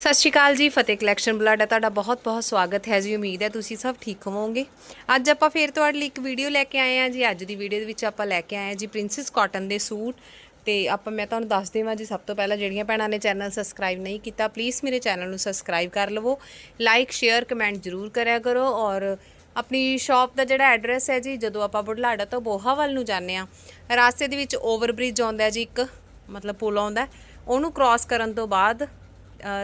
ਸਤਿ ਸ਼੍ਰੀ ਅਕਾਲ ਜੀ, ਫਤਿਹ collection blood, ਤੁਹਾਡਾ ਬਹੁਤ-ਬਹੁਤ ਸਵਾਗਤ ਹੈ ਜੀ। ਉਮੀਦ ਹੈ ਤੁਸੀਂ ਸਭ ਠੀਕ ਹੋਵੋਗੇ। ਅੱਜ ਆਪਾਂ ਫੇਰ ਤੁਹਾਡੇ ਲਈ ਇੱਕ ਵੀਡੀਓ ਲੈ ਕੇ ਆਏ ਹਾਂ ਜੀ। ਅੱਜ ਦੀ ਵੀਡੀਓ ਦੇ ਵਿੱਚ ਆਪਾਂ ਲੈ ਕੇ ਆਏ ਹਾਂ ਜੀ ਪ੍ਰਿੰਸੈਸ ਕਾਟਨ ਦੇ ਸੂਟ। ਤੇ ਆਪਾਂ, ਮੈਂ ਤੁਹਾਨੂੰ ਦੱਸ ਦੇਵਾਂ ਜੀ, ਸਭ ਤੋਂ ਪਹਿਲਾਂ ਜਿਹੜੀਆਂ ਭੈਣਾਂ ਨੇ ਚੈਨਲ ਸਬਸਕ੍ਰਾਈਬ ਨਹੀਂ ਕੀਤਾ ਪਲੀਜ਼ ਮੇਰੇ ਚੈਨਲ ਨੂੰ ਸਬਸਕ੍ਰਾਈਬ ਕਰ ਲਵੋ। ਲਾਈਕ ਸ਼ੇਅਰ ਕਮੈਂਟ ਜ਼ਰੂਰ ਕਰਿਆ ਕਰੋ। ਔਰ ਆਪਣੀ ਸ਼ਾਪ ਦਾ ਜਿਹੜਾ ਐਡਰੈਸ ਹੈ ਜੀ, ਜਦੋਂ ਆਪਾਂ ਬੁਢਲਾਡਾ ਤੋਂ ਬੋਹਾ ਵੱਲ ਨੂੰ ਜਾਂਦੇ ਆ ਰਾਸਤੇ ਦੇ ਵਿੱਚ ਓਵਰਬ੍ਰਿਜ ਆਉਂਦਾ ਜੀ ਇੱਕ, ਮਤਲਬ ਪੁਲ ਆਉਂਦਾ। ਉਹਨੂੰ ਕ੍ਰਾਸ ਕਰਨ ਤੋਂ ਬਾਅਦ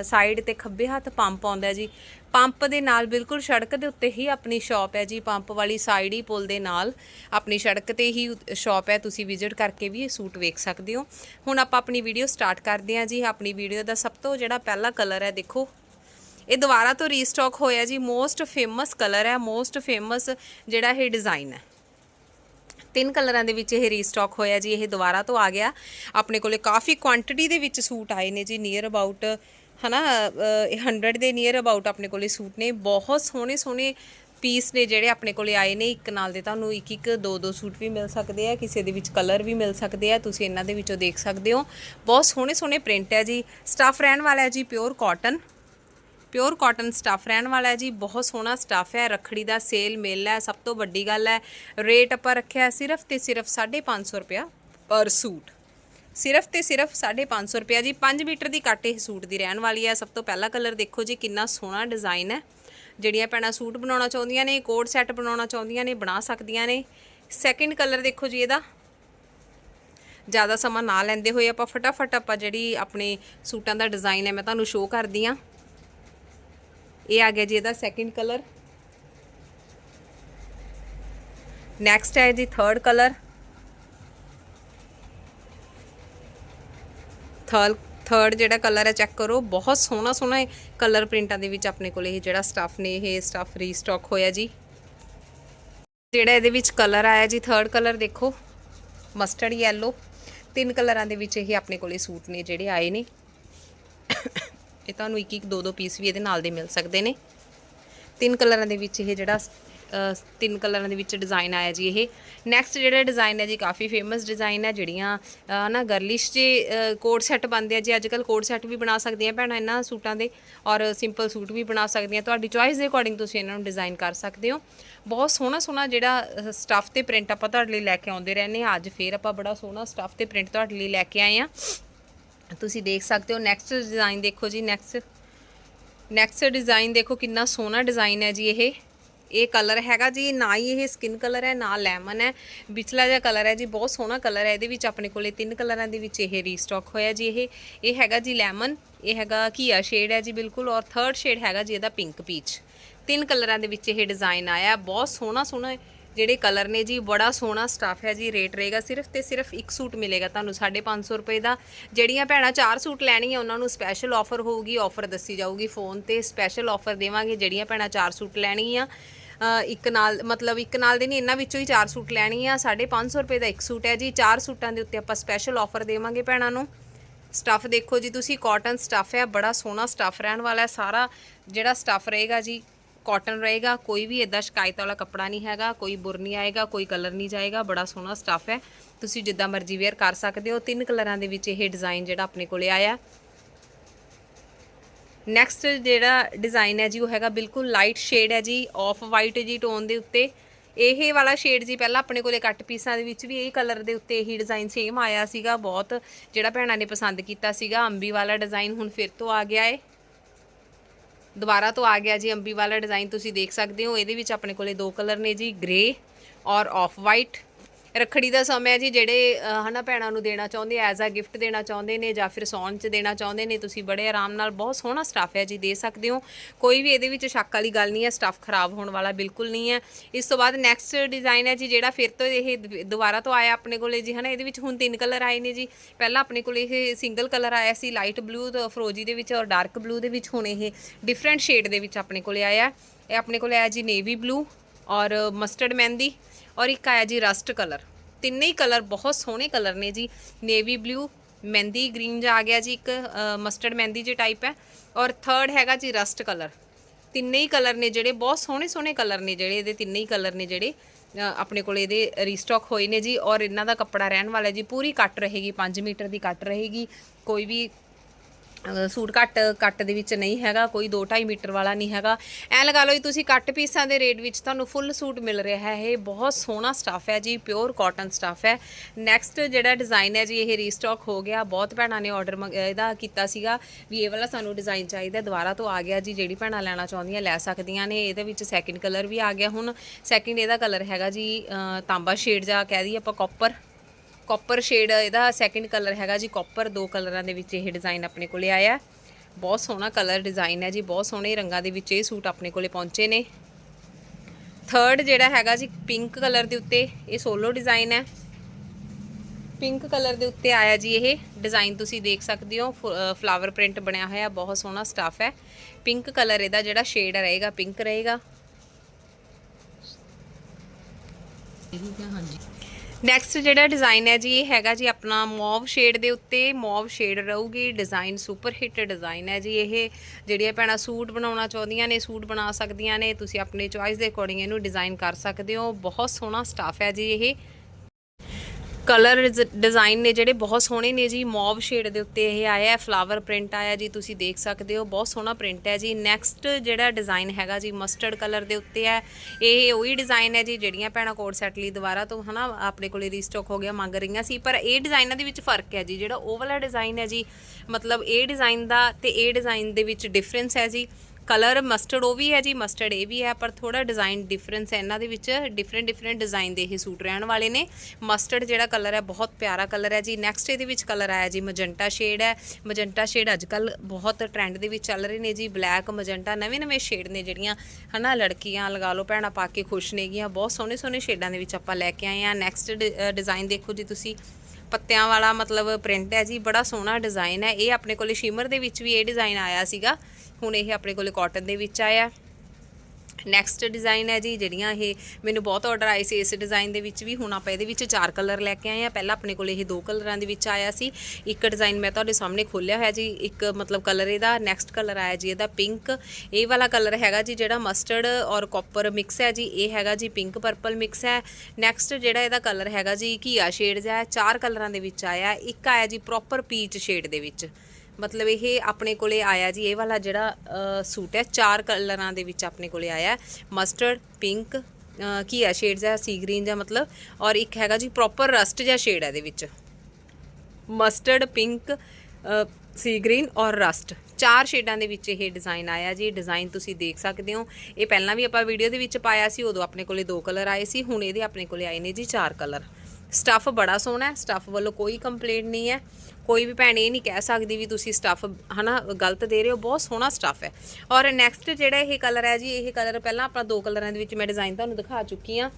ਸਾਈਡ ਤੇ ਖੱਬੇ ਹੱਥ ਪੰਪ ਆਉਂਦਾ ਜੀ। ਪੰਪ ਦੇ ਨਾਲ ਬਿਲਕੁਲ ਸੜਕ ਦੇ ਉੱਤੇ ਹੀ ਆਪਣੀ ਸ਼ਾਪ ਹੈ ਜੀ। ਪੰਪ ਵਾਲੀ ਸਾਈਡ ਹੀ ਪੁਲ ਦੇ ਨਾਲ ਆਪਣੀ ਸੜਕ ਤੇ ਹੀ ਸ਼ਾਪ ਹੈ। ਤੁਸੀਂ ਵਿਜ਼ਿਟ ਕਰਕੇ ਵੀ ਇਹ ਸੂਟ ਵੇਖ ਸਕਦੇ ਹੋ। ਹੁਣ ਆਪਾਂ ਆਪਣੀ ਵੀਡੀਓ ਸਟਾਰਟ ਕਰਦੇ ਹਾਂ ਜੀ। ਆਪਣੀ ਵੀਡੀਓ ਦਾ ਸਭ ਤੋਂ ਜਿਹੜਾ ਪਹਿਲਾ ਕਲਰ ਹੈ, ਦੇਖੋ। ਇਹ ਦੁਬਾਰਾ ਤੋਂ ਰੀਸਟਾਕ ਹੋਇਆ ਜੀ। ਮੋਸਟ ਫੇਮਸ ਕਲਰ ਹੈ। ਮੋਸਟ ਫੇਮਸ ਜਿਹੜਾ ਇਹ ਡਿਜ਼ਾਈਨ ਹੈ। ਤਿੰਨ ਕਲਰਾਂ ਦੇ ਵਿੱਚ ਇਹ ਰੀਸਟਾਕ ਹੋਇਆ ਜੀ। ਇਹ ਦੁਬਾਰਾ ਤੋਂ ਆ ਗਿਆ। ਆਪਣੇ ਕੋਲੇ ਕਾਫੀ ਕੁਆਂਟੀਟੀ ਦੇ ਵਿੱਚ ਸੂਟ ਆਏ ਨੇ ਜੀ। ਨੀਅਰ ਅਬਾਊਟ ਹਨਾ ਅ, ਇਹ 100 ਦੇ ਨੀਅਰ ਅਬਾਊਟ ਆਪਣੇ ਕੋਲੇ ਸੂਟ ਨੇ। ਬਹੁਤ ਸੋਹਣੇ ਸੋਹਣੇ ਪੀਸ ਨੇ ਜਿਹੜੇ ਆਪਣੇ ਕੋਲੇ ਆਏ ਨੇ। ਇੱਕ ਨਾਲ ਦੇ ਤੁਹਾਨੂੰ ਇੱਕ ਇੱਕ ਦੋ ਦੋ ਸੂਟ ਵੀ ਮਿਲ ਸਕਦੇ ਆ। ਕਿਸੇ ਦੇ ਵਿੱਚ ਕਲਰ ਵੀ ਮਿਲ ਸਕਦੇ ਆ। ਤੁਸੀਂ ਇਹਨਾਂ ਦੇ ਵਿੱਚੋਂ ਦੇਖ ਸਕਦੇ ਹੋ। ਬਹੁਤ ਸੋਹਣੇ ਸੋਹਣੇ ਪ੍ਰਿੰਟ ਹੈ ਜੀ। ਸਟਫ ਰਹਿਣ ਵਾਲਾ ਹੈ ਜੀ pure cotton pure cotton stuff ਰਹਿਣ ਵਾਲਾ ਹੈ ਜੀ। ਬਹੁਤ ਸੋਹਣਾ ਸਟਫ ਹੈ। ਰਖੜੀ ਦਾ ਸੇਲ ਮੇਲਾ ਹੈ। ਸਭ ਤੋਂ ਵੱਡੀ ਗੱਲ ਹੈ। ਰੇਟ ਆਪਾਂ ਰੱਖਿਆ ਹੈ ਸਿਰਫ ਤੇ ਸਿਰਫ 550 ਰੁਪਿਆ ਪਰ ਸੂਟ। ਸਿਰਫ ਤੇ ਸਿਰਫ 550 ਰੁਪਿਆ ਜੀ। 5 ਮੀਟਰ ਦੀ ਕੱਟ ਇਹ ਸੂਟ ਦੀ ਰਹਿਣ ਵਾਲੀ ਹੈ ਸਭ ਤੋਂ ਪਹਿਲਾ ਕਲਰ ਦੇਖੋ ਜੀ, ਕਿੰਨਾ ਸੋਹਣਾ ਡਿਜ਼ਾਈਨ ਹੈ। ਜਿਹੜੀਆਂ ਭੈਣਾਂ ਸੂਟ ਬਣਾਉਣਾ ਚਾਹੁੰਦੀਆਂ ਨੇ ਕੋਡ ਸੈੱਟ ਬਣਾਉਣਾ ਚਾਹੁੰਦੀਆਂ ਨੇ, ਬਣਾ ਸਕਦੀਆਂ ਨੇ। ਸੈਕਿੰਡ ਕਲਰ ਦੇਖੋ ਜੀ ਇਹਦਾ। ਜ਼ਿਆਦਾ ਸਮਾਂ ਨਾ ਲੈਂਦੇ ਹੋਏ ਆਪਾਂ ਫਟਾਫਟ ਆਪਾਂ ਜਿਹੜੀ ਆਪਣੇ ਸੂਟਾਂ ਦਾ ਡਿਜ਼ਾਈਨ ਹੈ, ਮੈਂ ਤੁਹਾਨੂੰ ਸ਼ੋਅ ਕਰਦੀ ਹਾਂ। ਇਹ ਆ ਗਿਆ ਜੀ ਇਹਦਾ ਸੈਕਿੰਡ ਕਲਰ। ਨੈਕਸਟ ਹੈ ਜੀ ਥਰਡ ਕਲਰ। ਥਰਡ ਥਰਡ ਜਿਹੜਾ ਕਲਰ ਹੈ ਚੈੱਕ ਕਰੋ। ਬਹੁਤ ਸੋਹਣਾ ਸੋਹਣਾ ਕਲਰ ਪ੍ਰਿੰਟਾਂ ਦੇ ਵਿੱਚ ਆਪਣੇ ਕੋਲ ਇਹ ਜਿਹੜਾ ਸਟਫ ਨੇ, ਇਹ ਸਟਫ ਰੀਸਟਾਕ ਹੋਇਆ ਜੀ। ਜਿਹੜਾ ਇਹਦੇ ਵਿੱਚ ਕਲਰ ਆਇਆ ਜੀ ਥਰਡ ਕਲਰ ਦੇਖੋ। ਮਸਟਰਡ ਯੈਲੋ ਤਿੰਨ ਕਲਰਾਂ ਦੇ ਵਿੱਚ ਇਹ ਆਪਣੇ ਕੋਲੇ ਸੂਟ ਨੇ ਜਿਹੜੇ ਆਏ ਨੇ। ਇਹ ਤੁਹਾਨੂੰ ਇੱਕ ਇੱਕ ਦੋ ਦੋ ਪੀਸ ਵੀ ਇਹਦੇ ਨਾਲ ਦੇ ਮਿਲ ਸਕਦੇ ਨੇ। ਤਿੰਨ ਕਲਰਾਂ ਦੇ ਵਿੱਚ ਇਹ ਜਿਹੜਾ ਤਿੰਨ ਕਲਰਾਂ ਦੇ ਵਿੱਚ ਡਿਜ਼ਾਈਨ ਆਇਆ ਜੀ ਇਹ। ਨੈਕਸਟ ਜਿਹੜਾ ਡਿਜ਼ਾਈਨ ਹੈ ਜੀ ਕਾਫੀ ਫੇਮਸ ਡਿਜ਼ਾਈਨ ਹੈ ਜਿਹੜੀਆਂ ਅ, ਨਾ ਗਰਲਿਸ਼ ਜੇ ਕੋਟ ਸੈੱਟ ਬਣਦੇ ਆ। ਜੀ ਅੱਜ ਕੱਲ ਕੋਟ ਸੈੱਟ ਵੀ ਬਣਾ ਸਕਦੀਆਂ ਭੈਣਾਂ ਇਹਨਾਂ ਸੂਟਾਂ ਦੇ ਔਰ ਸਿੰਪਲ ਸੂਟ ਵੀ ਬਣਾ ਸਕਦੀਆਂ ਤੁਹਾਡੀ ਚੋਇਸ ਦੇ ਅਕੋਰਡਿੰਗ ਤੁਸੀਂ ਇਹਨਾਂ ਨੂੰ ਡਿਜ਼ਾਈਨ ਕਰ ਸਕਦੇ ਹੋ। ਬਹੁਤ ਸੋਹਣਾ ਸੋਹਣਾ ਜਿਹੜਾ ਸਟਫ ਤੇ ਪ੍ਰਿੰਟ ਆਪਾਂ ਤੁਹਾਡੇ ਲਈ ਲੈ ਕੇ ਆਉਂਦੇ ਰਹਿੰਦੇ ਹਾਂ। ਅੱਜ ਫੇਰ ਆਪਾਂ ਬੜਾ ਸੋਹਣਾ ਸਟਫ ਤੇ ਪ੍ਰਿੰਟ ਤੁਹਾਡੇ ਲਈ ਲੈ ਕੇ ਆਏ ਆ ਤੁਸੀਂ ਦੇਖ ਸਕਦੇ ਹੋ ਨੈਕਸਟ ਡਿਜ਼ਾਈਨ ਦੇਖੋ ਜੀ ਨੈਕਸਟ ਨੈਕਸਟ ਡਿਜ਼ਾਈਨ ਦੇਖੋ ਕਿੰਨਾ ਸੋਹਣਾ ਡਿਜ਼ਾਈਨ ਹੈ ਜੀ ਇਹ। ਇਹ ਕਲਰ ਹੈਗਾ ਜੀ ਨਾ ਹੀ ਇਹ ਸਕਿਨ ਕਲਰ ਹੈ ਨਾ ਲੈਮਨ ਹੈ। ਵਿਚਲਾ ਜਿਹਾ ਕਲਰ ਹੈ ਜੀ ਬਹੁਤ ਸੋਹਣਾ ਕਲਰ ਹੈ। ਇਹਦੇ ਵਿੱਚ ਆਪਣੇ ਕੋਲੇ ਤਿੰਨ ਕਲਰਾਂ ਦੇ ਵਿੱਚ ਇਹ ਰੀਸਟਾਕ ਹੋਇਆ ਜੀ ਇਹ। ਇਹ ਹੈਗਾ ਜੀ ਲੈਮਨ ਇਹ ਹੈਗਾ ਘੀਆ ਸ਼ੇਡ ਹੈ ਜੀ ਬਿਲਕੁਲ। ਔਰ ਥਰਡ ਸ਼ੇਡ ਹੈਗਾ ਜੀ ਇਹਦਾ ਪਿੰਕ ਪੀਚ ਤਿੰਨ ਕਲਰਾਂ ਦੇ ਵਿੱਚ ਇਹ ਡਿਜ਼ਾਈਨ ਆਇਆ। ਬਹੁਤ ਸੋਹਣਾ ਸੋਹਣਾ ਜਿਹੜੇ ਕਲਰ ਨੇ ਜੀ ਬੜਾ ਸੋਹਣਾ ਸਟਾਫ ਹੈ ਜੀ ਰੇਟ ਰਹੇਗਾ ਸਿਰਫ ਤੇ ਸਿਰਫ ਇੱਕ ਸੂਟ ਮਿਲੇਗਾ ਤੁਹਾਨੂੰ 550 ਰੁਪਏ ਦਾ। ਜਿਹੜੀਆਂ ਭੈਣਾਂ ਚਾਰ ਸੂਟ ਲੈਣੀਆਂ ਉਹਨਾਂ ਨੂੰ ਸਪੈਸ਼ਲ ਆਫਰ ਹੋਊਗੀ ਆਫਰ ਦੱਸੀ ਜਾਊਗੀ ਫੋਨ ਤੇ। ਸਪੈਸ਼ਲ ਆਫਰ ਦੇਵਾਂਗੇ ਜਿਹੜੀਆਂ ਭੈਣਾਂ ਚਾਰ ਸੂਟ ਲੈਣਗੀਆਂ। ਅ, ਇੱਕ ਨਾਲ, ਮਤਲਬ ਇੱਕ ਨਾਲ ਦੇ ਨਹੀਂ, ਇਹਨਾਂ ਵਿੱਚੋਂ ਹੀ ਚਾਰ ਸੂਟ ਲੈਣੀ ਲੈਣਗੀਆਂ 550 ਰੁਪਏ ਦਾ ਇੱਕ ਸੂਟ ਹੈ ਜੀ। ਚਾਰ ਸੂਟਾਂ ਦੇ ਉੱਤੇ ਆਪਾਂ ਸਪੈਸ਼ਲ ਆਫਰ ਦੇਵਾਂਗੇ ਭੈਣਾਂ ਨੂੰ। ਸਟੱਫ ਦੇਖੋ ਜੀ, ਤੁਸੀਂ ਕਾਟਨ ਸਟੱਫ ਹੈ, ਬੜਾ ਸੋਹਣਾ ਸਟੱਫ ਰਹਿਣ ਵਾਲਾ ਹੈ। ਸਾਰਾ ਜਿਹੜਾ ਸਟੱਫ ਰਹੇਗਾ ਜੀ ਕਾਟਨ ਰਹੇਗਾ। ਕੋਈ ਵੀ ਇਦਾਂ ਸ਼ਿਕਾਇਤ ਵਾਲਾ ਕੱਪੜਾ ਨਹੀਂ ਹੈਗਾ, ਕੋਈ ਬੁਰ ਨਹੀਂ ਆਏਗਾ, ਕੋਈ ਕਲਰ ਨਹੀਂ ਜਾਏਗਾ, ਬੜਾ ਸੋਹਣਾ ਸਟੱਫ ਹੈ। ਤੁਸੀਂ ਜਿੱਦਾਂ ਮਰਜ਼ੀ ਵੇਅਰ ਕਰ ਸਕਦੇ ਹੋ। ਤਿੰਨ ਕਲਰਾਂ ਦੇ ਵਿੱਚ ਇਹ ਡਿਜ਼ਾਈਨ ਜਿਹੜਾ ਆਪਣੇ ਕੋਲੇ ਆਇਆ। ਨੈਕਸਟ ਜਿਹੜਾ ਡਿਜ਼ਾਈਨ ਹੈ ਜੀ, ਉਹ ਹੈਗਾ ਬਿਲਕੁਲ ਲਾਈਟ ਸ਼ੇਡ ਹੈ ਜੀ ਆਫ ਵਾਈਟ ਜੀ ਟੋਨ ਦੇ ਉੱਤੇ। ਇਹ ਵਾਲਾ ਸ਼ੇਡ ਜੀ ਪਹਿਲਾਂ ਆਪਣੇ ਕੋਲੇ ਕੱਟ ਪੀਸਾਂ ਦੇ ਵਿੱਚ ਵੀ ਇਹ ਕਲਰ ਦੇ ਉੱਤੇ ਇਹੀ ਡਿਜ਼ਾਈਨ ਸੇਮ ਆਇਆ ਸੀਗਾ। ਬਹੁਤ ਜਿਹੜਾ ਭੈਣਾਂ ਨੇ ਪਸੰਦ ਕੀਤਾ ਸੀਗਾ, ਅੰਬੀ ਵਾਲਾ ਡਿਜ਼ਾਈਨ ਹੁਣ ਫਿਰ ਤੋਂ ਆ ਗਿਆ ਏ। ਦੁਬਾਰਾ ਤੋਂ ਆ ਗਿਆ ਜੀ ਅੰਬੀ ਵਾਲਾ ਡਿਜ਼ਾਈਨ ਤੁਸੀਂ ਦੇਖ ਸਕਦੇ ਹੋ। ਇਹਦੇ ਵਿੱਚ ਆਪਣੇ ਕੋਲੇ ਦੋ ਕਲਰ ਨੇ ਜੀ ਗ੍ਰੇ ਔਰ ਆਫ ਵਾਈਟ ਰੱਖੜੀ ਦਾ ਸਮਾਂ ਜੀ ਜਿਹੜੇ ਅਹ, ਹਨਾ ਭੈਣਾਂ ਨੂੰ ਦੇਣਾ ਚਾਹੁੰਦੇ ਐਜ਼ ਆ ਗਿਫਟ ਦੇਣਾ ਚਾਹੁੰਦੇ ਨੇ ਜਾਂ ਫਿਰ ਸੌਣ 'ਚ ਦੇਣਾ ਚਾਹੁੰਦੇ ਨੇ ਤੁਸੀਂ ਬੜੇ ਆਰਾਮ ਨਾਲ ਬਹੁਤ ਸੋਹਣਾ ਸਟੱਫ ਹੈ ਜੀ ਦੇ ਸਕਦੇ ਹੋ। ਕੋਈ ਵੀ ਇਹਦੇ ਵਿੱਚ ਸ਼ੱਕ ਵਾਲੀ ਗੱਲ ਨਹੀਂ ਹੈ ਸਟੱਫ ਖਰਾਬ ਹੋਣ ਵਾਲਾ ਬਿਲਕੁਲ ਨਹੀਂ ਹੈ। ਇਸ ਤੋਂ ਬਾਅਦ ਨੈਕਸਟ ਡਿਜ਼ਾਈਨ ਹੈ ਜੀ ਜਿਹੜਾ ਫਿਰ ਤੋਂ ਇਹ ਦ- ਦੁਬਾਰਾ ਤੋਂ ਆਇਆ ਆਪਣੇ ਕੋਲੇ ਜੀ ਹਨਾ ਇਹਦੇ ਵਿੱਚ ਹੁਣ ਤਿੰਨ ਕਲਰ ਆਏ ਨੇ ਜੀ। ਪਹਿਲਾਂ ਆਪਣੇ ਕੋਲੇ ਇਹ ਸਿੰਗਲ ਕਲਰ ਆਇਆ ਸੀ ਲਾਈਟ ਬਲੂ ਤੇ ਫਰੋਜੀ ਦੇ ਵਿੱਚ ਔਰ ਡਾਰਕ ਬਲੂ ਦੇ ਵਿੱਚ ਹੁਣ ਇਹ ਡਿਫਰੈਂਟ ਸ਼ੇਡ ਦੇ ਵਿੱਚ ਆਪਣੇ ਕੋਲੇ ਆਇਆ। ਇਹ ਆਪਣੇ ਕੋਲੇ ਆਇਆ ਜੀ ਨੇਵੀ ਬਲੂ ਔਰ ਮਸਟਰਡ ਮਹਿੰਦੀ। ਔਰ ਇੱਕ ਆਇਆ ਜੀ ਰਸਟ ਕਲਰ। ਤਿੰਨੇ ਹੀ ਕਲਰ ਬਹੁਤ ਸੋਹਣੇ ਕਲਰ ਨੇ ਜੀ। ਨੇਵੀ ਬਲੂ, ਮਹਿੰਦੀ ਗ੍ਰੀਨ ਜਾ ਆ ਗਿਆ ਜੀ ਇੱਕ ਮਸਟਰਡ ਮਹਿੰਦੀ ਜੇ ਟਾਈਪ ਹੈ। ਔਰ ਥਰਡ ਹੈਗਾ ਜੀ ਰਸਟ ਕਲਰ। ਤਿੰਨੇ ਹੀ ਕਲਰ ਨੇ ਜਿਹੜੇ, ਬਹੁਤ ਸੋਹਣੇ ਸੋਹਣੇ ਕਲਰ ਨੇ ਜਿਹੜੇ, ਇਹਦੇ ਤਿੰਨੇ ਹੀ ਕਲਰ ਨੇ ਜਿਹੜੇ ਆਪਣੇ ਕੋਲ ਇਹਦੇ ਰੀਸਟਾਕ ਹੋਏ ਨੇ ਜੀ। ਔਰ ਇਹਨਾਂ ਦਾ ਕੱਪੜਾ ਰਹਿਣ ਵਾਲਾ ਜੀ, ਪੂਰੀ ਕੱਟ ਰਹੇਗੀ 5 ਮੀਟਰ ਦੀ ਕੱਟ ਰਹੇਗੀ। ਕੋਈ ਵੀ ਸੂਟ ਕੱਟ ਕੱਟ ਦੇ ਵਿੱਚ ਨਹੀਂ ਹੈਗਾ, ਕੋਈ 2.5 ਮੀਟਰ ਵਾਲਾ ਨਹੀਂ ਹੈਗਾ। ਐ ਲਗਾ ਲਓ ਜੀ, ਤੁਸੀਂ ਕੱਟ ਪੀਸਾਂ ਦੇ ਰੇਟ ਵਿੱਚ ਤੁਹਾਨੂੰ ਫੁੱਲ ਸੂਟ ਮਿਲ ਰਿਹਾ ਹੈ। ਇਹ ਬਹੁਤ ਸੋਹਣਾ ਸਟੱਫ ਹੈ ਜੀ ਪਿਓਰ ਕਾਟਨ ਸਟੱਫ ਹੈ। ਨੈਕਸਟ ਜਿਹੜਾ ਡਿਜ਼ਾਈਨ ਹੈ ਜੀ, ਇਹ ਰੀਸਟਾਕ ਹੋ ਗਿਆ। ਬਹੁਤ ਭੈਣਾਂ ਨੇ ਆਰਡਰ ਇਹਦਾ ਕੀਤਾ ਸੀਗਾ ਵੀ ਇਹ ਵਾਲਾ ਸਾਨੂੰ ਡਿਜ਼ਾਈਨ ਚਾਹੀਦਾ ਦੁਬਾਰਾ ਤੋਂ ਆ ਗਿਆ ਜੀ, ਜਿਹੜੀ ਭੈਣਾਂ ਲੈਣਾ ਚਾਹੁੰਦੀਆਂ, ਲੈ ਸਕਦੀਆਂ ਨੇ। ਇਹਦੇ ਵਿੱਚ ਸੈਕਿੰਡ ਕਲਰ ਵੀ ਆ ਗਿਆ ਹੁਣ। ਸੈਕਿੰਡ ਇਹਦਾ ਕਲਰ ਹੈਗਾ ਜੀ ਤਾਂਬਾ ਸ਼ੇਡ ਜਾਂ ਕਹਿ ਦਈਏ ਆਪਾਂ ਕਾਪਰ ਕਾਪਰ ਸ਼ੇਡ ਇਹਦਾ ਸੈਕਿੰਡ ਕਲਰ ਹੈਗਾ ਜੀ ਕਾਪਰ ਦੋ ਕਲਰਾਂ ਦੇ ਵਿੱਚ ਇਹ ਡਿਜ਼ਾਈਨ ਆਪਣੇ ਕੋਲੇ ਆਇਆ। ਬਹੁਤ ਸੋਹਣਾ ਕਲਰ ਡਿਜ਼ਾਈਨ ਹੈ ਜੀ, ਬਹੁਤ ਸੋਹਣੇ ਰੰਗਾਂ ਦੇ ਵਿੱਚ ਇਹ ਸੂਟ ਆਪਣੇ ਕੋਲੇ ਪਹੁੰਚੇ ਨੇ। ਥਰਡ ਜਿਹੜਾ ਹੈਗਾ ਜੀ ਪਿੰਕ ਕਲਰ ਦੇ ਉੱਤੇ ਇਹ ਸੋਲੋ ਡਿਜ਼ਾਈਨ ਹੈ। ਪਿੰਕ ਕਲਰ ਦੇ ਉੱਤੇ ਆਇਆ ਜੀ ਇਹ ਡਿਜ਼ਾਈਨ ਤੁਸੀਂ ਦੇਖ ਸਕਦੇ ਹੋ ਫਲਾਵਰ ਪ੍ਰਿੰਟ ਬਣਿਆ ਹੋਇਆ, ਬਹੁਤ ਸੋਹਣਾ ਸਟੱਫ ਹੈ। ਪਿੰਕ ਕਲਰ ਇਹਦਾ ਜਿਹੜਾ ਸ਼ੇਡ ਰਹੇਗਾ ਪਿੰਕ ਰਹੇਗਾ। ਹਾਂਜੀ। ਨੈਕਸਟ ਜਿਹੜਾ ਡਿਜ਼ਾਈਨ ਹੈ ਜੀ, ਇਹ ਹੈਗਾ ਜੀ ਆਪਣਾ ਮੌਵ ਸ਼ੇਡ ਦੇ ਉੱਤੇ। ਮੌਵ ਸ਼ੇਡ ਰਹੂਗੀ ਡਿਜ਼ਾਈਨ ਸੁਪਰ ਹਿੱਟ ਡਿਜ਼ਾਈਨ ਹੈ ਜੀ ਇਹ। ਜਿਹੜੀਆਂ ਭੈਣਾਂ ਸੂਟ ਬਣਾਉਣਾ ਚਾਹੁੰਦੀਆਂ ਨੇ, ਸੂਟ ਬਣਾ ਸਕਦੀਆਂ ਨੇ, ਤੁਸੀਂ ਆਪਣੇ ਚੁਆਇਸ ਦੇ ਅਕੋਰਡਿੰਗ ਇਹਨੂੰ ਡਿਜ਼ਾਈਨ ਕਰ ਸਕਦੇ ਹੋ। ਬਹੁਤ ਸੋਹਣਾ ਸਟਾਫ ਹੈ ਜੀ ਇਹ। ਕਲਰ ਡਿਜ਼ਾਈਨ ਨੇ ਜਿਹੜੇ ਬਹੁਤ ਸੋਹਣੇ ਨੇ ਜੀ, ਮੌਵ ਸ਼ੇਡ ਦੇ ਉੱਤੇ ਇਹ ਆਇਆ ਹੈ ਫਲਾਵਰ ਪ੍ਰਿੰਟ ਆਇਆ ਜੀ, ਤੁਸੀਂ ਦੇਖ ਸਕਦੇ ਹੋ, ਬਹੁਤ ਸੋਹਣਾ ਪ੍ਰਿੰਟ ਹੈ ਜੀ। ਨੈਕਸਟ ਜਿਹੜਾ ਡਿਜ਼ਾਈਨ ਹੈਗਾ ਜੀ ਮਸਟਰਡ ਕਲਰ ਦੇ ਉੱਤੇ ਹੈ। ਇਹ ਉਹੀ ਡਿਜ਼ਾਈਨ ਹੈ ਜੀ, ਜਿਹੜੀਆਂ ਭੈਣਾਂ ਕੋਡ ਸੈਟ ਲਈ ਦੁਬਾਰਾ ਤੋਂ, ਹਨਾ, ਆਪਣੇ ਕੋਲੇ ਰੀਸਟਾਕ ਹੋ ਗਿਆ, ਮੰਗ ਰਹੀਆਂ ਸੀ। ਪਰ ਇਹ ਡਿਜ਼ਾਈਨਾਂ ਦੇ ਵਿੱਚ ਫ਼ਰਕ ਹੈ ਜੀ, ਜਿਹੜਾ ਉਹ ਵਾਲਾ ਡਿਜ਼ਾਈਨ ਹੈ ਜੀ, ਮਤਲਬ ਇਹ ਡਿਜ਼ਾਈਨ ਦਾ ਤੇ ਇਹ ਡਿਜ਼ਾਈਨ ਦੇ ਵਿੱਚ ਡਿਫਰੈਂਸ ਹੈ ਜੀ। ਕਲਰ ਮਸਟਰਡ ਉਹ ਵੀ ਹੈ ਜੀ ਮਸਟਰਡ ਇਹ ਵੀ ਹੈ, ਪਰ ਥੋੜਾ ਡਿਜ਼ਾਈਨ ਡਿਫਰੈਂਸ ਹੈ। ਇਹਨਾਂ ਦੇ ਵਿੱਚ ਡਿਫਰੈਂਟ ਡਿਫਰੈਂਟ ਡਿਜ਼ਾਈਨ ਦੇ ਇਹ ਸੂਟ ਰਹਿਣ ਵਾਲੇ ਨੇ। ਮਸਟਰਡ ਜਿਹੜਾ ਕਲਰ ਹੈ, ਬਹੁਤ ਪਿਆਰਾ ਕਲਰ ਹੈ ਜੀ। ਨੈਕਸਟ ਇਹਦੇ ਵਿੱਚ ਕਲਰ ਆਇਆ ਜੀ ਮਜੰਟਾ ਸ਼ੇਡ ਹੈ। ਮਜੰਟਾ ਸ਼ੇਡ ਅੱਜ ਕੱਲ ਬਹੁਤ ਟ੍ਰੈਂਡ ਦੇ ਵਿੱਚ ਚੱਲ ਰਹੇ ਨੇ ਜੀ। ਬਲੈਕ ਮਜੰਟਾ ਨਵੇਂ ਨਵੇਂ ਸ਼ੇਡ ਨੇ ਜਿਹੜੀਆਂ, ਹਨਾ, ਲੜਕੀਆਂ ਲਗਾ ਲਓ, ਭੈਣਾਂ ਪਾ ਕੇ ਖੁਸ਼ ਨੇਗੀਆਂ ਬਹੁਤ ਸੋਹਣੇ ਸੋਹਣੇ ਸ਼ੇਡਾਂ ਦੇ ਵਿੱਚ ਆਪਾਂ ਲੈ ਕੇ ਆਏ ਆ ਨੈਕਸਟ ਡਿਜ਼ਾਈਨ ਦੇਖੋ ਜੀ ਤੁਸੀਂ। ਪੱਤਿਆਂ ਵਾਲਾ ਮਤਲਬ ਪ੍ਰਿੰਟ ਹੈ ਜੀ। ਬੜਾ ਸੋਹਣਾ ਡਿਜ਼ਾਈਨ ਹੈ। ਇਹ ਆਪਣੇ ਕੋਲੇ ਸ਼ਿਮਰ ਦੇ ਵਿੱਚ ਵੀ ਇਹ ਡਿਜ਼ਾਈਨ ਆਇਆ ਸੀਗਾ। ਹੁਣ ਇਹ ਆਪਣੇ ਕੋਲੇ ਕਾਟਨ ਦੇ ਵਿੱਚ ਆਇਆ। ਨੈਕਸਟ ਡਿਜ਼ਾਈਨ ਹੈ ਜੀ, ਜਿਹੜੀਆਂ ਇਹ ਮੈਨੂੰ ਬਹੁਤ ਆਰਡਰ ਆਏ ਸੀ ਇਸ ਡਿਜ਼ਾਈਨ ਦੇ ਵਿੱਚ ਵੀ। ਹੁਣ ਆਪਾਂ ਇਹਦੇ ਵਿੱਚ ਚਾਰ ਕਲਰ ਲੈ ਕੇ ਆਏ ਆ ਪਹਿਲਾਂ ਆਪਣੇ ਕੋਲ ਇਹ ਦੋ ਕਲਰਾਂ ਦੇ ਵਿੱਚ ਆਇਆ ਸੀ। ਇੱਕ ਡਿਜ਼ਾਈਨ ਮੈਂ ਤੁਹਾਡੇ ਸਾਹਮਣੇ ਖੋਲਿਆ ਹੋਇਆ ਜੀ। ਇੱਕ ਮਤਲਬ ਕਲਰ ਇਹਦਾ ਨੈਕਸਟ ਕਲਰ ਆਇਆ ਜੀ ਇਹਦਾ ਪਿੰਕ ਇਹ ਵਾਲਾ ਕਲਰ ਹੈਗਾ ਜੀ ਜਿਹੜਾ ਮਸਟਰਡ ਔਰ ਕਾਪਰ ਮਿਕਸ ਹੈ ਜੀ। ਇਹ ਹੈਗਾ ਜੀ ਪਿੰਕ ਪਰਪਲ ਮਿਕਸ ਹੈ। ਨੈਕਸਟ ਜਿਹੜਾ ਇਹਦਾ ਕਲਰ ਹੈਗਾ ਜੀ ਘੀਆ ਸ਼ੇਡ ਹੈ। ਚਾਰ ਕਲਰਾਂ ਦੇ ਵਿੱਚ ਆਇਆ। ਇੱਕ ਆਇਆ ਜੀ ਪ੍ਰੋਪਰ ਪੀਚ ਸ਼ੇਡ ਦੇ ਵਿੱਚ। ਮਤਲਬ ਇਹ ਆਪਣੇ ਕੋਲੇ ਆਇਆ ਜੀ, ਇਹ ਵਾਲਾ ਜਿਹੜਾ ਸੂਟ ਹੈ, ਚਾਰ ਕਲਰਾਂ ਦੇ ਵਿੱਚ ਆਪਣੇ ਕੋਲੇ ਆਇਆ ਮਸਟਰਡ ਪਿੰਕ ਕੀ ਹੈ ਸ਼ੇਡਸ ਹੈ ਸੀ ਗ੍ਰੀਨ ਜਾਂ ਮਤਲਬ, ਔਰ ਇੱਕ ਹੈਗਾ ਜੀ ਪ੍ਰੋਪਰ ਰਸਟ ਜਿਹਾ ਸ਼ੇਡ ਹੈ ਇਹਦੇ ਵਿੱਚ। ਮਸਟਰਡ ਪਿੰਕ ਸੀ ਗ੍ਰੀਨ ਔਰ ਰਸਟ ਚਾਰ ਸ਼ੇਡਾਂ ਦੇ ਵਿੱਚ ਇਹ ਡਿਜ਼ਾਈਨ ਆਇਆ ਜੀ ਡਿਜ਼ਾਈਨ ਤੁਸੀਂ ਦੇਖ ਸਕਦੇ ਹੋ। ਇਹ ਪਹਿਲਾਂ ਵੀ ਆਪਾਂ ਵੀਡੀਓ ਦੇ ਵਿੱਚ ਪਾਇਆ ਸੀ, ਉਦੋਂ ਆਪਣੇ ਕੋਲੇ ਦੋ ਕਲਰ ਆਏ ਸੀ, ਹੁਣ ਇਹਦੇ ਆਪਣੇ ਕੋਲੇ ਆਏ ਨੇ ਜੀ ਚਾਰ ਕਲਰ। ਸਟੱਫ ਬੜਾ ਸੋਹਣਾ ਹੈ ਸਟੱਫ ਵੱਲੋਂ ਕੋਈ ਕੰਪਲੇਂਟ ਨਹੀਂ ਹੈ। ਕੋਈ ਵੀ ਭੈਣ ਇਹ ਨਹੀਂ ਕਹਿ ਸਕਦੀ ਵੀ ਤੁਸੀਂ ਸਟੱਫ ਹਨਾ, ਗਲਤ ਦੇ ਰਹੇ ਹੋ, ਬਹੁਤ ਸੋਹਣਾ ਸਟੱਫ ਹੈ। ਔਰ ਨੈਕਸਟ ਜਿਹੜਾ ਇਹ ਕਲਰ ਹੈ ਜੀ, ਇਹ ਕਲਰ ਪਹਿਲਾਂ ਆਪਾਂ ਦੋ ਕਲਰਾਂ ਦੇ ਵਿੱਚ ਮੈਂ ਡਿਜ਼ਾਈਨ ਤੁਹਾਨੂੰ ਦਿਖਾ ਚੁੱਕੀ ਆ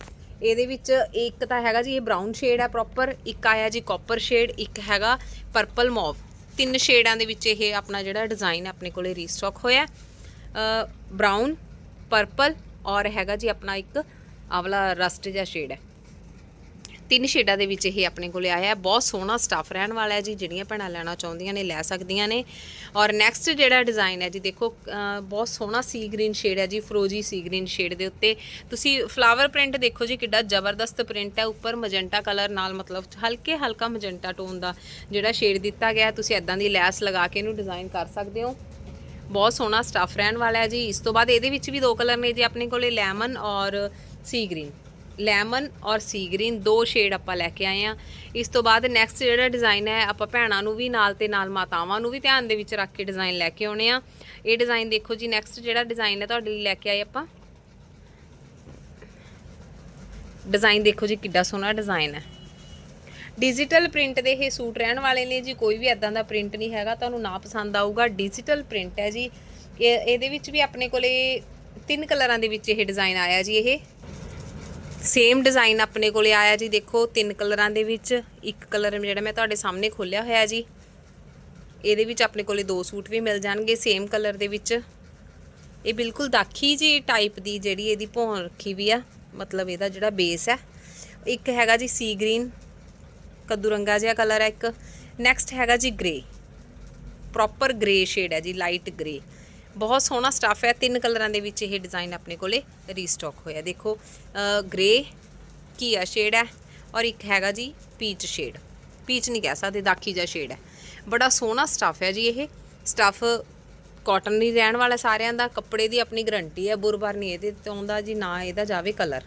ਇਹਦੇ ਵਿੱਚ ਇੱਕ ਤਾਂ ਹੈਗਾ ਜੀ, ਇਹ ਬਰਾਊਨ ਸ਼ੇਡ ਹੈ ਪ੍ਰੋਪਰ ਇੱਕ ਆਇਆ ਜੀ ਕਾਪਰ ਸ਼ੇਡ ਇੱਕ ਹੈਗਾ ਪਰਪਲ ਮੌਵ ਤਿੰਨ ਸ਼ੇਡਾਂ ਦੇ ਵਿੱਚ ਇਹ ਆਪਣਾ ਜਿਹੜਾ ਡਿਜ਼ਾਈਨ ਆਪਣੇ ਕੋਲੇ ਰੀਸਟਾਕ ਹੋਇਆ ਬਰਾਊਨ ਪਰਪਲ ਔਰ ਹੈਗਾ ਜੀ ਆਪਣਾ ਇੱਕ ਆਵਲਾ ਰਸਟ ਜਿਹਾ ਸ਼ੇਡ ਹੈ। ਤਿੰਨ ਸ਼ੇਡਾਂ ਦੇ ਵਿੱਚ ਇਹ ਆਪਣੇ ਕੋਲੇ ਆਇਆ ਹੈ। ਬਹੁਤ ਸੋਹਣਾ ਸਟਾਫ ਰਹਿਣ ਵਾਲਾ ਹੈ ਜੀ, ਜਿਹੜੀਆਂ ਭੈਣਾਂ ਲੈਣਾ ਚਾਹੁੰਦੀਆਂ ਨੇ, ਲੈ ਸਕਦੀਆਂ ਨੇ। ਔਰ ਨੈਕਸਟ ਜਿਹੜਾ ਡਿਜ਼ਾਈਨ ਹੈ ਜੀ, ਦੇਖੋ ਬਹੁਤ ਸੋਹਣਾ ਸੀ ਗ੍ਰੀਨ ਸ਼ੇਡ ਹੈ ਜੀ, ਫਰੋਜੀ ਸੀ ਗ੍ਰੀਨ ਸ਼ੇਡ ਦੇ ਉੱਤੇ। ਤੁਸੀਂ ਫਲਾਵਰ ਪ੍ਰਿੰਟ ਦੇਖੋ ਜੀ, ਕਿੱਡਾ ਜ਼ਬਰਦਸਤ ਪ੍ਰਿੰਟ ਹੈ। ਉੱਪਰ ਮਜੰਟਾ ਕਲਰ ਨਾਲ ਮਤਲਬ ਹਲਕੇ ਹਲਕਾ ਮਜੰਟਾ ਟੋਨ ਦਾ ਜਿਹੜਾ ਸ਼ੇਡ ਦਿੱਤਾ ਗਿਆ ਤੁਸੀਂ ਐਦਾਂ ਦੀ ਲੈਸ ਲਗਾ ਕੇ ਇਹਨੂੰ ਡਿਜ਼ਾਈਨ ਕਰ ਸਕਦੇ ਹੋ। ਬਹੁਤ ਸੋਹਣਾ ਸਟਾਫ ਰਹਿਣ ਵਾਲਾ ਹੈ ਜੀ। ਇਸ ਤੋਂ ਬਾਅਦ ਇਹਦੇ ਵਿੱਚ ਵੀ ਦੋ ਕਲਰ ਨੇ ਜੀ, ਆਪਣੇ ਕੋਲੇ ਲੈਮਨ ਔਰ ਸੀ ਗ੍ਰੀਨ ਲੈਮਨ ਔਰ ਸੀ ਗ੍ਰੀਨ ਦੋ ਸ਼ੇਡ ਆਪਾਂ ਲੈ ਕੇ ਆਏ ਆ ਇਸ ਤੋਂ ਬਾਅਦ ਨੈਕਸਟ ਜਿਹੜਾ ਡਿਜ਼ਾਈਨ ਹੈ, ਆਪਾਂ ਭੈਣਾਂ ਨੂੰ ਵੀ ਨਾਲ ਤੇ ਨਾਲ ਮਾਤਾਵਾਂ ਨੂੰ ਵੀ ਧਿਆਨ ਦੇ ਵਿੱਚ ਰੱਖ ਕੇ ਡਿਜ਼ਾਈਨ ਲੈ ਕੇ ਆਉਣੇ ਆ ਇਹ ਡਿਜ਼ਾਈਨ ਦੇਖੋ ਜੀ ਨੈਕਸਟ ਜਿਹੜਾ ਡਿਜ਼ਾਈਨ ਹੈ ਤੁਹਾਡੇ ਲਈ ਲੈ ਕੇ ਆਏ ਆਪਾਂ। ਡਿਜ਼ਾਈਨ ਦੇਖੋ ਜੀ, ਕਿੱਡਾ ਸੋਹਣਾ ਡਿਜ਼ਾਈਨ ਹੈ। ਡਿਜੀਟਲ ਪ੍ਰਿੰਟ ਦੇ ਇਹ ਸੂਟ ਰਹਿਣ ਵਾਲੇ ਨੇ ਜੀ, ਕੋਈ ਵੀ ਐਦਾਂ ਦਾ ਪ੍ਰਿੰਟ ਨਹੀਂ ਹੈਗਾ, ਤੁਹਾਨੂੰ ਨਾ ਪਸੰਦ ਆਊਗਾ। ਡਿਜੀਟਲ ਪ੍ਰਿੰਟ ਹੈ ਜੀ। ਇਹ, ਇਹਦੇ ਵਿੱਚ ਵੀ ਆਪਣੇ ਕੋਲੇ ਤਿੰਨ ਕਲਰਾਂ ਦੇ ਵਿੱਚ ਇਹ ਡਿਜ਼ਾਈਨ ਆਇਆ ਜੀ ਇਹ। ਸੇਮ ਡਿਜ਼ਾਈਨ ਆਪਣੇ ਕੋਲੇ ਆਇਆ ਜੀ, ਦੇਖੋ, ਤਿੰਨ ਕਲਰਾਂ ਦੇ ਵਿੱਚ, ਇੱਕ ਕਲਰ ਜਿਹੜਾ ਮੈਂ ਤੁਹਾਡੇ ਸਾਹਮਣੇ ਖੋਲਿਆ ਹੋਇਆ ਜੀ। ਇਹਦੇ ਵਿੱਚ ਆਪਣੇ ਕੋਲੇ ਦੋ ਸੂਟ ਵੀ ਮਿਲ ਜਾਣਗੇ ਸੇਮ ਕਲਰ ਦੇ ਵਿੱਚ। ਇਹ ਬਿਲਕੁਲ ਦਾਖੀ ਜੀ ਟਾਈਪ ਦੀ ਜਿਹੜੀ ਇਹਦੀ ਭੌਂ ਰੱਖੀ ਵੀ ਆ, ਮਤਲਬ ਇਹਦਾ ਜਿਹੜਾ ਬੇਸ ਹੈ ਇੱਕ ਹੈਗਾ ਜੀ ਸੀ ਗ੍ਰੀਨ ਕੱਦੂ ਰੰਗਾ ਜਿਹਾ ਕਲਰ ਹੈ ਇੱਕ। ਨੈਕਸਟ ਹੈਗਾ ਜੀ ਗ੍ਰੇ ਪ੍ਰੋਪਰ ਗ੍ਰੇ ਸ਼ੇਡ ਹੈ ਜੀ ਲਾਈਟ ਗ੍ਰੇ ਬਹੁਤ ਸੋਹਣਾ ਸਟੱਫ ਹੈ। ਤਿੰਨ ਕਲਰਾਂ ਦੇ ਵਿੱਚ ਇਹ ਡਿਜ਼ਾਈਨ ਆਪਣੇ ਕੋਲੇ ਰੀਸਟਾਕ ਹੋਇਆ। ਦੇਖੋ ਗ੍ਰੇ ਕੀਆ ਸ਼ੇਡ ਹੈ ਔਰ ਇੱਕ ਹੈਗਾ ਜੀ ਪੀਚ ਸ਼ੇਡ ਪੀਚ ਨਹੀਂ ਕਹਿ ਸਕਦੇ, ਦਾਖੀ ਜਿਹਾ ਸ਼ੇਡ ਹੈ। ਬੜਾ ਸੋਹਣਾ ਸਟੱਫ ਹੈ ਜੀ ਇਹ। ਸਟੱਫ ਕਾਟਨ ਨਹੀਂ ਰਹਿਣ ਵਾਲਾ ਸਾਰਿਆਂ ਦਾ, ਕੱਪੜੇ ਦੀ ਆਪਣੀ ਗਰੰਟੀ ਹੈ। ਬੁਰਬਾਰ ਨਹੀਂ ਇਹਦੇ ਤੋਂ ਆਉਂਦਾ ਜੀ, ਨਾ ਇਹਦਾ ਜਾਵੇ ਕਲਰ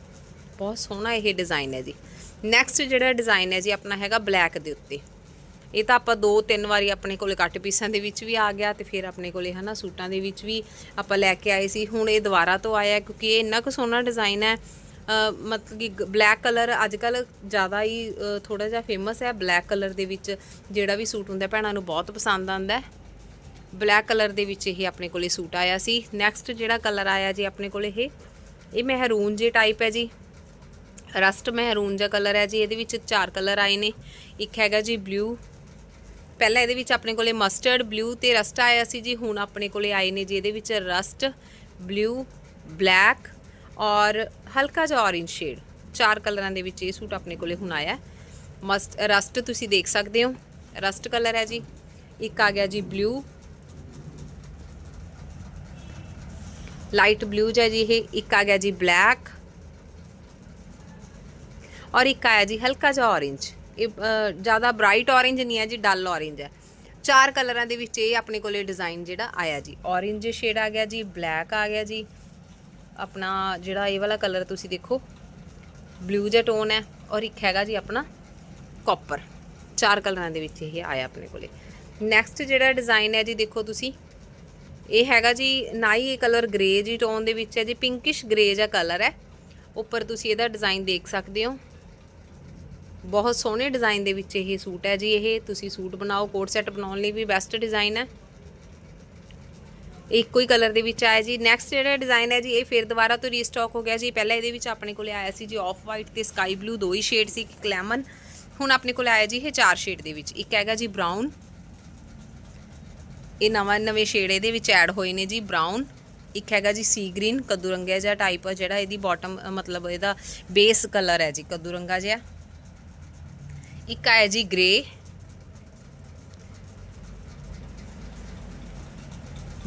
ਬਹੁਤ ਸੋਹਣਾ ਇਹ ਡਿਜ਼ਾਈਨ ਹੈ ਜੀ। ਨੈਕਸਟ ਜਿਹੜਾ ਡਿਜ਼ਾਈਨ ਹੈ ਜੀ, ਆਪਣਾ ਹੈਗਾ ਬਲੈਕ ਦੇ ਉੱਤੇ। ਇਹ ਤਾਂ ਆਪਾਂ ਦੋ ਤਿੰਨ ਵਾਰੀ ਆਪਣੇ ਕੋਲੇ ਕੱਟ ਪੀਸਾਂ ਦੇ ਵਿੱਚ ਵੀ ਆ ਗਿਆ ਤੇ ਫਿਰ ਆਪਣੇ ਕੋਲੇ ਹਨਾ ਸੂਟਾਂ ਦੇ ਵਿੱਚ ਵੀ ਆਪਾਂ ਲੈ ਕੇ ਆਏ ਸੀ। ਹੁਣ ਇਹ ਦੁਬਾਰਾ ਤੋਂ ਆਇਆ ਕਿਉਂਕਿ ਇਹ ਇੰਨਾ ਕੁ ਸੋਹਣਾ ਡਿਜ਼ਾਈਨ ਹੈ। ਮਤਲਬ ਕਿ ਬਲੈਕ ਕਲਰ ਅੱਜ ਕੱਲ ਜ਼ਿਆਦਾ ਹੀ ਥੋੜਾ ਜਿਹਾ ਫੇਮਸ ਹੈ ਬਲੈਕ ਕਲਰ ਦੇ ਵਿੱਚ, ਜਿਹੜਾ ਵੀ ਸੂਟ ਹੁੰਦਾ ਭੈਣਾਂ ਨੂੰ ਬਹੁਤ ਪਸੰਦ ਆਉਂਦਾ ਹੈ। ਬਲੈਕ ਕਲਰ ਦੇ ਵਿੱਚ ਇਹ ਆਪਣੇ ਕੋਲੇ ਸੂਟ ਆਇਆ ਸੀ। ਨੈਕਸਟ ਜਿਹੜਾ ਕਲਰ ਆਇਆ ਜੀ ਆਪਣੇ ਕੋਲੇ ਇਹ ਇਹ ਮਹਿਰੂਨ ਜੇ ਟਾਈਪ ਹੈ ਜੀ। ਰਸਟ ਮਹਿਰੂਨ ਜਿਹਾ ਕਲਰ ਹੈ ਜੀ। ਇਹਦੇ ਵਿੱਚ ਚਾਰ ਕਲਰ ਆਏ ਨੇ। ਇੱਕ ਹੈਗਾ ਜੀ ਬਲੂ ਪਹਿਲਾਂ ਇਹਦੇ ਵਿੱਚ ਆਪਣੇ ਕੋਲੇ ਮਸਟਰਡ ਬਲੂ ਤੇ ਰਸਟ ਆਇਆ ਸੀ ਜੀ, ਹੁਣ ਆਪਣੇ ਕੋਲੇ ਆਏ ਨੇ ਜੀ, ਇਹਦੇ ਵਿੱਚ ਰਸਟ ਬਲੂ ਬਲੈਕ ਔਰ ਹਲਕਾ ਜਿਹਾ ਔਰੇਂਜ ਸ਼ੇਡ ਚਾਰ ਕਲਰਾਂ ਦੇ ਵਿੱਚ ਇਹ ਸੂਟ ਆਪਣੇ ਕੋਲੇ ਹੁਣ ਆਇਆ। ਮਸਟ ਰਸਟ ਤੁਸੀਂ ਦੇਖ ਸਕਦੇ ਹੋ। ਰਸਟ ਕਲਰ ਹੈ ਜੀ। ਇੱਕ ਆ ਗਿਆ ਜੀ ਬਲੂ ਲਾਈਟ ਬਲੂ ਜਿਹਾ ਜੀ ਇਹ। ਇੱਕ ਆ ਗਿਆ ਜੀ ਬਲੈਕ ਔਰ ਇੱਕ ਆਇਆ ਜੀ ਹਲਕਾ ਜਿਹਾ ਔਰੇਂਜ ਇਹ ਜ਼ਿਆਦਾ ਬ੍ਰਾਈਟ ਔਰੇਂਜ ਨਹੀਂ ਹੈ ਜੀ ਡਲ ਔਰੇਂਜ ਹੈ। ਚਾਰ ਕਲਰਾਂ ਦੇ ਵਿੱਚ ਇਹ ਆਪਣੇ ਕੋਲੇ ਡਿਜ਼ਾਈਨ ਜਿਹੜਾ ਆਇਆ ਜੀ। ਔਰੇਂਜ ਸ਼ੇਡ ਆ ਗਿਆ ਜੀ ਬਲੈਕ ਆ ਗਿਆ ਜੀ। ਆਪਣਾ ਜਿਹੜਾ ਇਹ ਵਾਲਾ ਕਲਰ ਤੁਸੀਂ ਦੇਖੋ ਬਲੂ ਜਿਹਾ ਟੋਨ ਹੈ ਔਰ ਇੱਕ ਹੈਗਾ ਜੀ ਆਪਣਾ ਕਾਪਰ ਚਾਰ ਕਲਰਾਂ ਦੇ ਵਿੱਚ ਇਹ ਆਇਆ ਆਪਣੇ ਕੋਲੇ। ਨੈਕਸਟ ਜਿਹੜਾ ਡਿਜ਼ਾਈਨ ਹੈ ਜੀ, ਦੇਖੋ ਤੁਸੀਂ। ਇਹ ਹੈਗਾ ਜੀ ਨਾ ਹੀ ਇਹ ਕਲਰ ਗ੍ਰੇ ਜੀ ਟੋਨ ਦੇ ਵਿੱਚ ਹੈ ਜੀ ਪਿੰਕਿਸ਼ ਗ੍ਰੇ ਜਿਹਾ ਕਲਰ ਹੈ। ਉੱਪਰ ਤੁਸੀਂ ਇਹਦਾ ਡਿਜ਼ਾਈਨ ਦੇਖ ਸਕਦੇ ਹੋ। ਬਹੁਤ ਸੋਹਣੇ ਡਿਜ਼ਾਈਨ ਦੇ ਵਿੱਚ ਇਹ ਸੂਟ ਹੈ ਜੀ, ਇਹ ਤੁਸੀਂ ਸੂਟ ਬਣਾਓ, ਕੋਟ ਸੈੱਟ ਬਣਾਉਣ ਲਈ ਵੀ ਬੈਸਟ ਡਿਜ਼ਾਈਨ ਹੈ। ਇੱਕੋ ਹੀ ਕਲਰ ਦੇ ਵਿੱਚ ਆਇਆ ਜੀ। ਨੈਕਸਟ ਜਿਹੜਾ ਡਿਜ਼ਾਈਨ ਹੈ ਜੀ, ਇਹ ਫਿਰ ਦੁਬਾਰਾ ਤੋਂ ਰੀਸਟਾਕ ਹੋ ਗਿਆ ਜੀ। ਪਹਿਲਾਂ ਇਹਦੇ ਵਿੱਚ ਆਪਣੇ ਕੋਲੇ ਆਇਆ ਸੀ ਜੀ ਆਫ ਵਾਈਟ ਤੇ ਸਕਾਈ ਬਲੂ ਦੋ ਹੀ ਸ਼ੇਡ ਸੀ, ਇੱਕ ਲੈਮਨ ਹੁਣ ਆਪਣੇ ਕੋਲ ਆਇਆ ਜੀ ਇਹ ਚਾਰ ਸ਼ੇਡ ਦੇ ਵਿੱਚ। ਇੱਕ ਹੈਗਾ ਜੀ ਬ੍ਰਾਊਨ ਇਹ ਨਵਾਂ, ਨਵੇਂ ਸ਼ੇਡ ਇਹਦੇ ਵਿੱਚ ਐਡ ਹੋਏ ਨੇ ਜੀ ਬ੍ਰਾਊਨ ਇੱਕ ਹੈਗਾ ਜੀ ਸੀ ਗ੍ਰੀਨ ਕੱਦੂ ਰੰਗਿਆ ਜਿਹਾ ਟਾਈਪ ਆ ਜਿਹੜਾ, ਇਹਦੀ ਬਾਟਮ ਮਤਲਬ ਇਹਦਾ ਬੇਸ ਕਲਰ ਹੈ ਜੀ ਕੱਦੂ ਰੰਗਾ ਜਿਹਾ। ਇੱਕ ਆਇਆ ਜੀ ਗ੍ਰੇ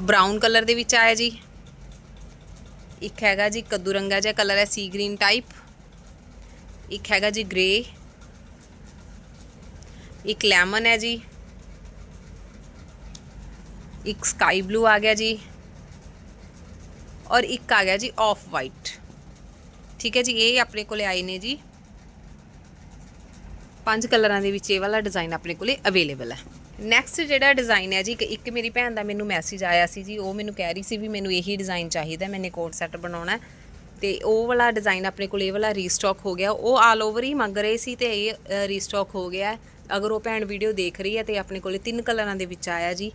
ਬ੍ਰਾਊਨ ਕਲਰ ਦੇ ਵਿੱਚ ਆਇਆ ਜੀ। ਇੱਕ ਹੈਗਾ ਜੀ ਕੱਦੂ ਰੰਗਾ ਜਿਹਾ ਕਲਰ ਹੈ ਸੀ ਗ੍ਰੀਨ ਟਾਈਪ ਇੱਕ ਹੈਗਾ ਜੀ ਗ੍ਰੇ ਇੱਕ ਲੈਮਨ ਹੈ ਜੀ। ਇੱਕ ਸਕਾਈ ਬਲੂ ਆ ਗਿਆ ਜੀ। ਔਰ ਇੱਕ ਆ ਗਿਆ ਜੀ ਆਫ ਵਾਈਟ ਠੀਕ ਹੈ ਜੀ, ਇਹ ਆਪਣੇ ਕੋਲੇ ਆਏ ਨੇ ਜੀ। ਪੰਜ ਕਲਰਾਂ ਦੇ ਵਿੱਚ ਇਹ ਵਾਲਾ ਡਿਜ਼ਾਈਨ ਆਪਣੇ ਕੋਲੇ ਅਵੇਲੇਬਲ ਹੈ। ਨੈਕਸਟ ਜਿਹੜਾ ਡਿਜ਼ਾਈਨ ਹੈ ਜੀ, ਇੱਕ- ਇੱਕ ਮੇਰੀ ਭੈਣ ਦਾ ਮੈਨੂੰ ਮੈਸੇਜ ਆਇਆ ਸੀ ਜੀ, ਉਹ ਮੈਨੂੰ ਕਹਿ ਰਹੀ ਸੀ ਵੀ ਮੈਨੂੰ ਇਹੀ ਡਿਜ਼ਾਈਨ ਚਾਹੀਦਾ, ਮੈਨੇ ਕੋਟ ਸੈੱਟ ਬਣਾਉਣਾ ਹੈ। ਤੇ ਉਹ ਵਾਲਾ ਡਿਜ਼ਾਈਨ ਆਪਣੇ ਕੋਲ ਇਹ ਵਾਲਾ ਰੀਸਟਾਕ ਹੋ ਗਿਆ। ਉਹ ਆਲ ਓਵਰ ਹੀ ਮੰਗ ਰਹੇ ਸੀ ਤੇ ਇਹ ਰੀਸਟਾਕ ਹੋ ਗਿਆ ਅਗਰ ਉਹ ਭੈਣ ਵੀਡੀਓ ਦੇਖ ਰਹੀ ਹੈ ਤੇ ਆਪਣੇ ਕੋਲੇ ਤਿੰਨ ਕਲਰਾਂ ਦੇ ਵਿੱਚ ਆਇਆ ਜੀ।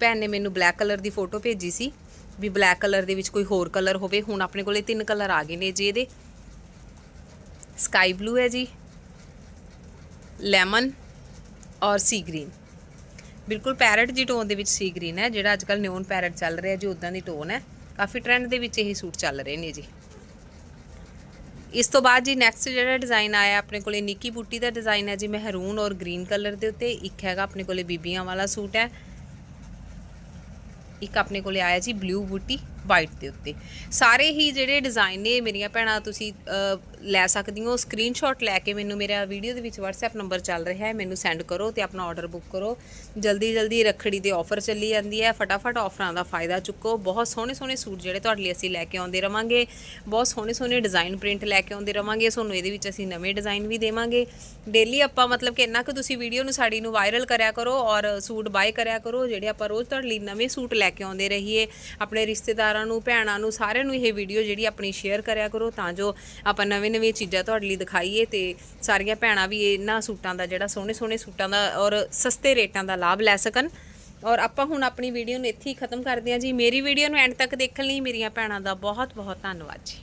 ਭੈਣ ਨੇ ਮੈਨੂੰ ਬਲੈਕ ਕਲਰ ਦੀ ਫੋਟੋ ਭੇਜੀ ਸੀ, ਵੀ ਬਲੈਕ ਕਲਰ ਦੇ ਵਿੱਚ ਕੋਈ ਹੋਰ ਕਲਰ ਹੋਵੇ। ਹੁਣ ਆਪਣੇ ਕੋਲੇ ਤਿੰਨ ਕਲਰ ਆ ਗਏ ਨੇ ਜੀ ਇਹਦੇ। ਸਕਾਈ ਬਲੂ ਹੈ ਜੀ। ਲੈਮਨ ਔਰ ਸੀ ਗ੍ਰੀਨ ਬਿਲਕੁਲ ਪੈਰਟ ਦੀ ਟੋਨ ਦੇ ਵਿੱਚ ਸੀ ਗ੍ਰੀਨ ਹੈ, ਜਿਹੜਾ ਅੱਜ ਕੱਲ ਨਿਓਨ ਪੈਰਟ ਚੱਲ ਰਿਹਾ ਜੀ ਉਦਾਂ ਦੀ ਟੋਨ ਹੈ। ਕਾਫੀ ਟ੍ਰੈਂਡ ਦੇ ਵਿੱਚ ਇਹ ਸੂਟ ਚੱਲ ਰਹੇ ਨੇ ਜੀ। ਇਸ ਤੋਂ ਬਾਅਦ ਜੀ ਨੈਕਸਟ ਜਿਹੜਾ ਡਿਜ਼ਾਈਨ ਆਇਆ ਆਪਣੇ ਕੋਲੇ, ਨਿੱਕੀ ਬੂਟੀ ਦਾ ਡਿਜ਼ਾਈਨ ਹੈ ਜੀ, ਮਹਿਰੂਨ ਔਰ ਗ੍ਰੀਨ ਕਲਰ ਦੇ ਉੱਤੇ। ਇੱਕ ਹੈਗਾ ਆਪਣੇ ਕੋਲੇ ਬੀਬੀਆਂ ਵਾਲਾ ਸੂਟ ਹੈ। ਇੱਕ ਆਪਣੇ ਕੋਲੇ ਆਇਆ ਜੀ ਬਲੂ ਬੂਟੀ ਵਾਈਟ ਦੇ ਉੱਤੇ। ਸਾਰੇ ਹੀ ਜਿਹੜੇ ਡਿਜ਼ਾਈਨ ਨੇ, ਮੇਰੀਆਂ ਭੈਣਾਂ, ਤੁਸੀਂ ਲੈ ਸਕਦੀ ਹੋ। ਸਕਰੀਨਸ਼ਾਟ ਲੈ ਕੇ ਮੈਨੂੰ ਮੇਰਾ ਵੀਡੀਓ ਦੇ ਵਿੱਚ WhatsApp ਨੰਬਰ ਚੱਲ ਰਿਹਾ ਹੈ। ਮੈਨੂੰ ਸੈਂਡ ਕਰੋ ਤੇ ਆਪਣਾ ਆਰਡਰ ਬੁੱਕ ਕਰੋ। ਜਲਦੀ ਜਲਦੀ ਰੱਖੜੀ ਦੇ ਆਫਰ ਚੱਲੀ ਜਾਂਦੀ ਹੈ। ਫਟਾਫਟ ਆਫਰਾਂ ਦਾ ਫਾਇਦਾ ਚੁੱਕੋ। ਬਹੁਤ ਸੋਹਣੇ ਸੋਹਣੇ ਸੂਟ ਜਿਹੜੇ ਤੁਹਾਡੇ ਲਈ ਅਸੀਂ ਲੈ ਕੇ ਆਉਂਦੇ ਰਵਾਂਗੇ। ਬਹੁਤ ਸੋਹਣੇ ਸੋਹਣੇ ਡਿਜ਼ਾਈਨ ਪ੍ਰਿੰਟ ਲੈ ਕੇ ਆਉਂਦੇ ਰਵਾਂਗੇ। ਤੁਹਾਨੂੰ ਇਹਦੇ ਵਿੱਚ ਅਸੀਂ ਨਵੇਂ ਡਿਜ਼ਾਈਨ ਵੀ ਦੇਵਾਂਗੇ। ਡੇਲੀ ਆਪਾਂ ਮਤਲਬ ਕਿ ਇੰਨਾ ਕਿ ਤੁਸੀਂ ਵੀਡੀਓ ਨੂੰ ਸਾਡੀ ਨੂੰ ਵਾਇਰਲ ਕਰਿਆ ਕਰੋ ਔਰ ਸੂਟ ਬਾਏ ਕਰਿਆ ਕਰੋ, ਜਿਹੜੇ ਆਪਾਂ ਰੋਜ਼ ਤੁਹਾਡੇ ਲਈ ਨਵੇਂ ਸੂਟ ਲੈ ਕੇ ਆਉਂਦੇ ਰਹੀਏ। ਆਪਣੇ ਰਿਸ਼ਤੇਦਾਰਾਂ ਨੂੰ, ਭੈਣਾਂ ਨੂੰ ਸਾਰਿਆਂ ਨੂੰ ਇਹ ਵੀਡੀਓ ਜਿਹੜੀ ਆਪਣੀ ਸ਼ੇਅਰ ਕਰਿਆ ਕਰੋ ਤਾਂ ਜੋ ਆਪਾਂ ਨਵੇਂ ਨਵੇਂ ਚੀਜ਼ਾਂ ਤੁਹਾਡੇ ਲਈ ਦਿਖਾਈਏ ਤੇ ਸਾਰੀਆਂ ਭੈਣਾਂ ਵੀ ਇਹਨਾਂ ਸੂਟਾਂ ਦਾ ਜਿਹੜਾ ਸੋਹਣੇ ਸੋਹਣੇ ਸੂਟਾਂ ਦਾ ਔਰ ਸਸਤੇ ਰੇਟਾਂ ਦਾ ਲਾਭ ਲੈ ਸਕਣ। ਔਰ ਆਪਾਂ ਹੁਣ ਆਪਣੀ ਵੀਡੀਓ ਨੂੰ ਇੱਥੇ ਹੀ ਖਤਮ ਕਰਦੇ ਹਾਂ ਜੀ। ਮੇਰੀ ਵੀਡੀਓ ਨੂੰ ਐਂਡ ਤੱਕ ਦੇਖਣ ਲਈ ਮੇਰੀਆਂ ਭੈਣਾਂ ਦਾ ਬਹੁਤ ਬਹੁਤ ਧੰਨਵਾਦ ਜੀ।